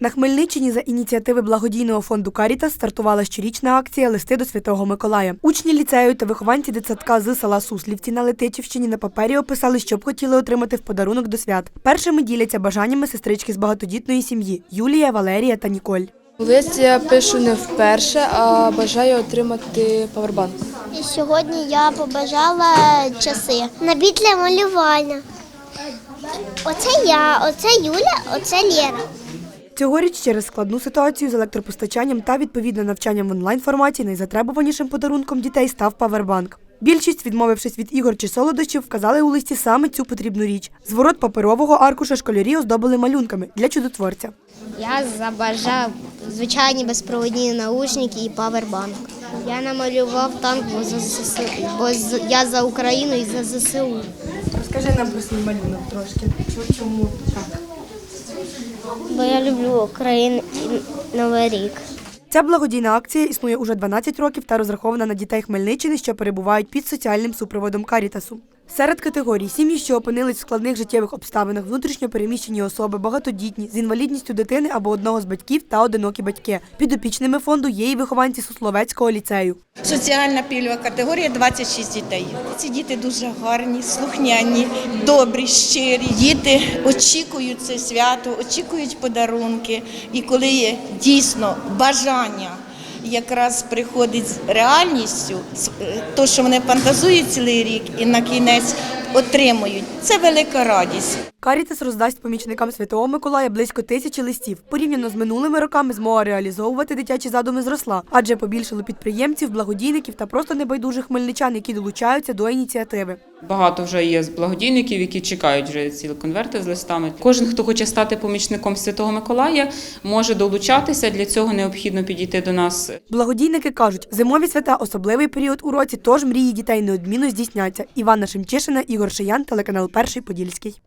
На Хмельниччині за ініціативи благодійного фонду Карітас стартувала щорічна акція Листи до Святого Миколая. Учні ліцею та вихованці дитсадка з села Суслівці на Летичівщині на папері описали, що б хотіли отримати в подарунок до свят. Першими діляться бажаннями сестрички з багатодітної сім'ї Юлія, Валерія та Ніколь. Лист я пишу не вперше, а бажаю отримати павербанк. І сьогодні я побажала часи. Набір для малювання. Оце я, оце Юля, оце Лєра. Цьогоріч через складну ситуацію з електропостачанням та відповідно навчанням в онлайн форматі найзатребуванішим подарунком дітей став павербанк. Більшість, відмовившись від ігор чи солодощів, вказали у листі саме цю потрібну річ. Зворот паперового аркуша школярі оздобили малюнками для чудотворця. Я забажав звичайні безпровідні наушники і павербанк. Я намалював танк, бо, за ЗСУ, бо я за Україну і за ЗСУ. Розкажи нам про свій малюнок трошки. Чому так? Бо я люблю Україну і Новий рік. Ця благодійна акція існує уже 12 років та розрахована на дітей Хмельниччини, що перебувають під соціальним супроводом Карітасу. Серед категорій сім'ї, що опинились в складних життєвих обставинах, внутрішньо переміщені особи, багатодітні, з інвалідністю дитини або одного з батьків та одинокі батьки. Підопічними фонду є і вихованці Сусловецького ліцею. Соціальна пільгова категорія 26 дітей. Ці діти дуже гарні, слухняні, добрі, щирі. Діти очікують це свято, очікують подарунки. І коли є дійсно бажання якраз приходить з реальністю, то, що вони фантазують цілий рік і на кінець отримують, це велика радість. Карітас роздасть помічникам Святого Миколая близько тисячі листів. Порівняно з минулими роками змога реалізовувати дитячі задуми зросла, адже побільшало підприємців, благодійників та просто небайдужих хмельничан, які долучаються до ініціативи. Багато вже є з благодійників, які чекають вже ці конверти з листами. Кожен, хто хоче стати помічником Святого Миколая, може долучатися. Для цього необхідно підійти до нас Благодійники кажуть, зимові свята особливий період у році, тож мрії дітей неодмінно здійсняться. Іванна Шемчишина, Ігор Шиян, телеканал Перший Подільський.